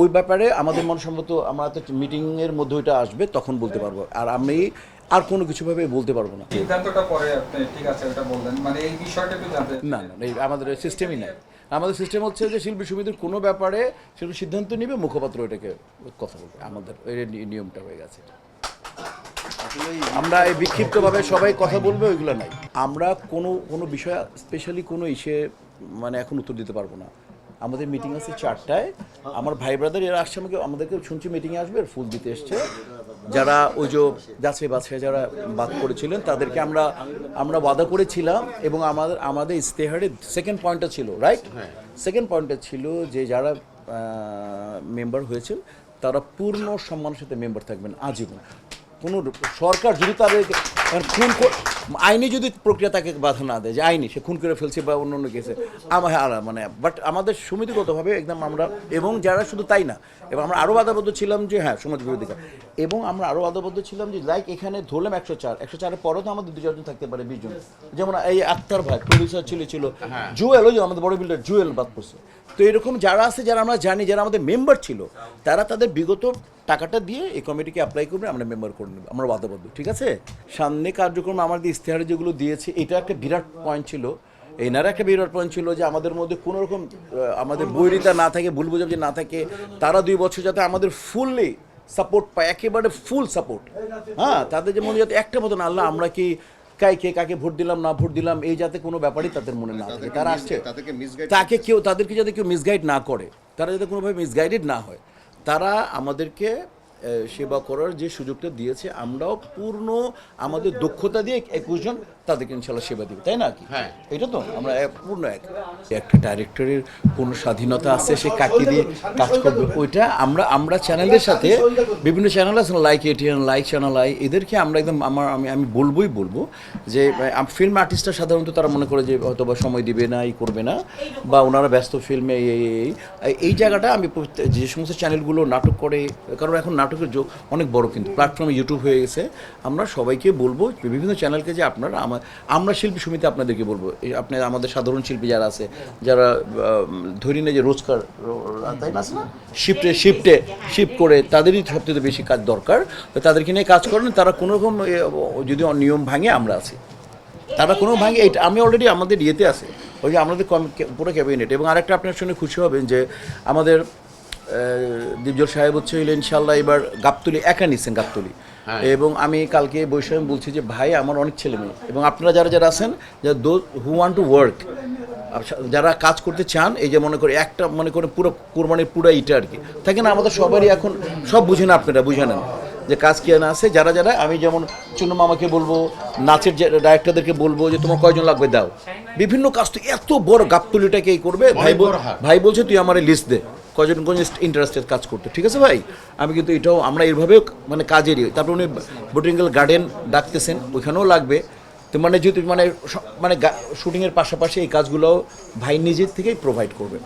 ওই ব্যাপারে আমাদের মনসম্মত আমরা তো মিটিংয়ের মধ্যে ওইটা আসবে তখন বলতে পারব। আর আমি আর কোনো কিছু ভাবে বলতে পারব না। সিদ্ধান্তটা পরে আপনি ঠিক আছে এটা বললেন। মানে এই বিষয়টা একটু জানতে না না আমাদের সিস্টেমই নাই। আমাদের সিস্টেম হচ্ছে যে শিল্পী সমিতির কোনো ব্যাপারে সেটা সিদ্ধান্ত নিবে মুখপাত্র এটাকে কথা বলবে। আমাদের এই নিয়মটা হয়ে গেছে। আমরা এই বিক্ষিপ্তভাবে সবাই কথা বলবে ওইগুলো নাই। আমরা কোনো কোনো বিষয় স্পেশালি কোনো ইসে মানে এখন উত্তর দিতে পারব না। আমাদের মিটিং আছে চারটায়। আমার ভাই ব্রাদার এরা আসছে আমাকে আমাদেরকে শুনছি মিটিংয়ে আসবে আর ফুল দিতে এসছে। যারা ওই যে যাচ্ছে বাছে যারা বাদ করেছিলেন তাদেরকে আমরা আমরা বাধা করেছিলাম এবং আমাদের আমাদের ইস্তেহারের সেকেন্ড পয়েন্টটা ছিল রাইট সেকেন্ড পয়েন্টটা ছিল যে যারা মেম্বার হয়েছেন তারা পূর্ণ সম্মানের সাথে মেম্বার থাকবেন আজীবন। কোনো সরকার যদি তাদের মানে খুন আইনি যদি প্রক্রিয়া তাকে বাধা না দেয় যে আইনি সে খুন করে ফেলছে বা অন্য অন্য কেসে আমার হ্যাঁ, মানে বাট আমাদের সমিতিগতভাবে একদম আমরা এবং যারা শুধু তাই না এবং আমরা আরও বাধাবদ্ধ ছিলাম যে হ্যাঁ সমাজ বিরোধী কাজ। এবং আমরা আরও বাধাবদ্ধ ছিলাম যে লাইক এখানে ধরলাম একশো চার। একশো চারের পরেও তো আমাদের দু চারজন থাকতে পারে বিশ জন। যেমন এই আক্তার ভাই প্রডিউসার ছিল ছিল। জুয়েল ওই আমাদের বড় বিল্ডার জুয়েল বাদ করছে তো এরকম যারা আছে যারা আমরা জানি যারা আমাদের মেম্বার ছিল তারা তাদের বিগত টাকাটা দিয়ে এই কমিটিকে অ্যাপ্লাই করবে আমরা মেম্বার করে নেব। আমরা বাধাবদ্ধ ঠিক আছে? সামনে কার্যক্রম আমাদের ইশতেহারে যেগুলো দিয়েছে এটা একটা বিরাট পয়েন্ট ছিল। এনারা একটা বিরাট পয়েন্ট ছিল যে আমাদের মধ্যে কোনো রকম আমাদের বৈরিতা না থাকে ভুল বোঝাবুঝি না থাকে। তারা দুই বছর যাতে আমাদের ফুললি সাপোর্ট পায় একেবারে ফুল সাপোর্ট হ্যাঁ তাদের যে মনে যাতে একটা মতন আল্লাহ আমরা কি কাইকে কাকে ভোট দিলাম না ভোট দিলাম এই যাতে কোনো ব্যাপারই তাদের মনে না থাকে। তারা আসছে। তাকে কেউ তাদেরকে যাতে কেউ মিসগাইড না করে তারা যাতে কোনোভাবে মিসগাইডেড না হয়। তারা আমাদেরকে সেবা করার যে সুযোগটা দিয়েছে আমরাও পূর্ণ আমাদের দক্ষতা দিয়ে একুশজন তাদেরকে ইনশাল্লাহ সেবা দিব তাই না কি হ্যাঁ। এটা তো আমরা পূর্ণ এক একটা ডাইরেক্টরের কোনো স্বাধীনতা আছে সে কাকে দিয়ে কাজ করবে ওইটা আমরা আমরা চ্যানেলের সাথে বিভিন্ন চ্যানেল আছে like ATN like channel I এদেরকে আমরা একদম আমার আমি আমি বলবোই বলব যে ফিল্ম আর্টিস্টরা সাধারণত তারা মনে করে যে হয়তো বা সময় দিবে না এই করবে না বা ওনারা ব্যস্ত ফিল্মে এই এই জায়গাটা আমি যে সমস্ত চ্যানেলগুলো নাটক করে কারণ এখন নাটকের যোগ অনেক বড় কিন্তু। প্ল্যাটফর্মে ইউটিউব হয়ে গেছে। আমরা সবাইকে বলব, বিভিন্ন চ্যানেলকে যে আপনারা আমার আমরা শিল্পী সমিতি আপনাদেরকে বলব। আপনি আমাদের সাধারণ শিল্পী যারা আছে, যারা ধরি না যে রোজকার, তাই না? শিফটে শিফটে শিফট করে তাদেরই সবথেকে বেশি কাজ দরকার। তাদেরকে নিয়ে কাজ করেন, তারা কোনো রকম যদি নিয়ম ভাঙে আমরা আছি। তারা কোনো ভাঙে এটা আমি অলরেডি আমাদের ইয়েতে আছে। ওই যে আমাদের পুরো ক্যাবিনেট এবং আরেকটা আপনার শুনে খুশি হবেন যে আমাদের দীপজল সাহেব হচ্ছে হইলে ইনশাল্লাহ এবার গাবতলি একা নিচ্ছেন গাবতলি। এবং আমি কালকে বৈশাখ বলছি যে ভাই আমার অনেক ছেলে মেয়ে। এবং আপনারা যারা যারা আছেন যারা দো হু ওয়ান্ট টু ওয়ার্ক যারা কাজ করতে চান এই যে মনে করে একটা মনে করে পুরো কোরবানির পুরো ইটা আর কি। থাকে না আমাদের সবারই এখন সব বুঝে না আপনারা বুঝে নেন যে কাজ কি না আছে যারা যারা আমি যেমন চুনু মামাকে বলব নাচের ডাইরেক্টরদেরকে বলব যে তোমার কয়জন লাগবে দাও। বিভিন্ন কাজ তো এত বড় গাবতলিটাকে এই করবে। ভাই ভাই বলছে তুই আমার লিস্ট দে। কজন কোন ইন্টারেস্টেড কাজ করতো। ঠিক আছে ভাই? আমি কিন্তু এটাও, আমরা এইভাবেও মানে কাজেরই তারপর উনি বোটিঙ্গেল গার্ডেন ডাকতেছেন, ওইখানেও লাগবে। তো মানে যেহেতু মানে মানে শুটিংয়ের পাশাপাশি এই কাজগুলো ভাই নিজের থেকেই প্রোভাইড করবে